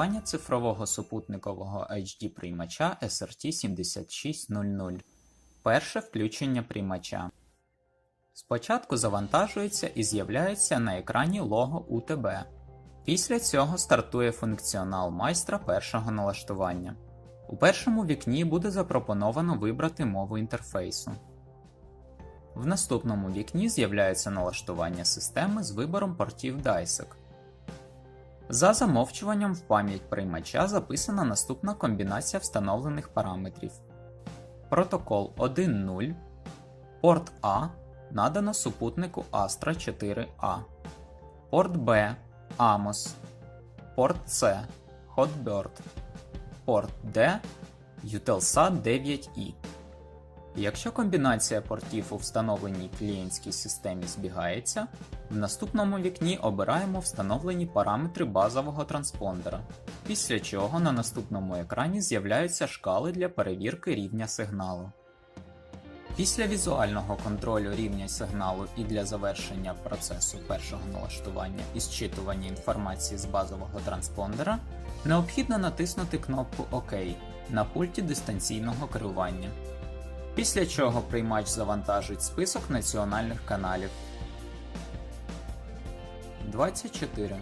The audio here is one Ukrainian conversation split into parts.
Налаштування цифрового супутникового HD приймача SRT 7600. Перше включення приймача. Спочатку завантажується і з'являється на екрані лого УТБ. Після цього стартує функціонал майстра першого налаштування. У першому вікні буде запропоновано вибрати мову інтерфейсу. В наступному вікні з'являється налаштування системи з вибором портів DISEC. За замовчуванням в пам'ять приймача записана наступна комбінація встановлених параметрів. Протокол 1.0, порт А надано супутнику Astra 4A, порт Б Amos, порт С Hotbird, порт Д Eutelsat 9i. Якщо комбінація портів у встановленій клієнтській системі збігається, в наступному вікні обираємо встановлені параметри базового транспондера, після чого на наступному екрані з'являються шкали для перевірки рівня сигналу. Після візуального контролю рівня сигналу і для завершення процесу першого налаштування і зчитування інформації з базового транспондера необхідно натиснути кнопку ОК на пульті дистанційного керування. Після чого приймач завантажить список національних каналів. 24.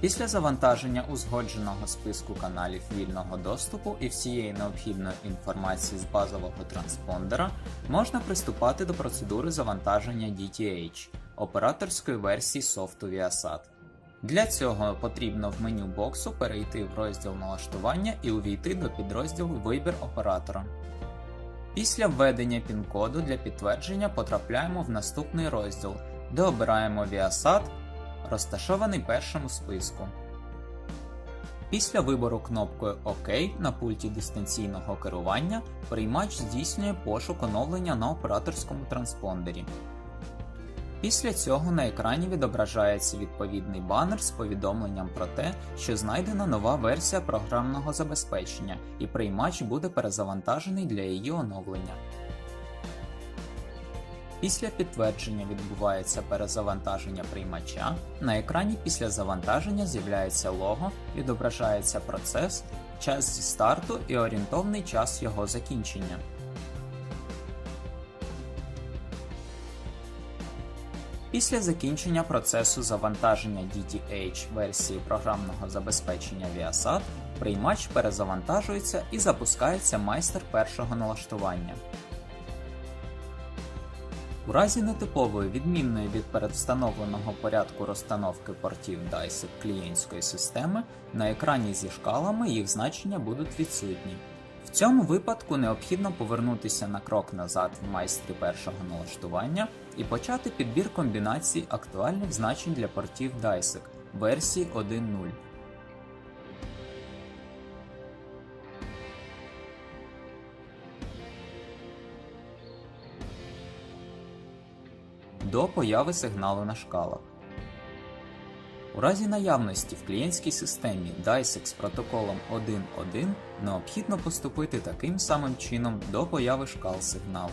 Після завантаження узгодженого списку каналів вільного доступу і всієї необхідної інформації з базового транспондера можна приступати до процедури завантаження DTH операторської версії софту Viasat. Для цього потрібно в меню боксу перейти в розділ налаштування і увійти до підрозділу Вибір оператора. Після введення пін-коду для підтвердження потрапляємо в наступний розділ, де обираємо Viasat, розташований першим у списку. Після вибору кнопкою ОК на пульті дистанційного керування приймач здійснює пошук оновлення на операторському транспондері. Після цього на екрані відображається відповідний банер з повідомленням про те, що знайдена нова версія програмного забезпечення, і приймач буде перезавантажений для її оновлення. Після підтвердження відбувається перезавантаження приймача. На екрані після завантаження з'являється лого, відображається процес, час зі старту і орієнтовний час його закінчення. Після закінчення процесу завантаження DTH версії програмного забезпечення Viasat, приймач перезавантажується і запускається майстер першого налаштування. У разі нетипової відмінної від передвстановленого порядку розстановки портів DICE клієнтської системи на екрані зі шкалами їх значення будуть відсутні. В цьому випадку необхідно повернутися на крок назад в майстрі першого налаштування і почати підбір комбінацій актуальних значень для портів DICE версії 1.0. До появи сигналу на шкалах. У разі наявності в клієнтській системі DICE з протоколом 1.1 необхідно поступити таким самим чином до появи шкал сигналу.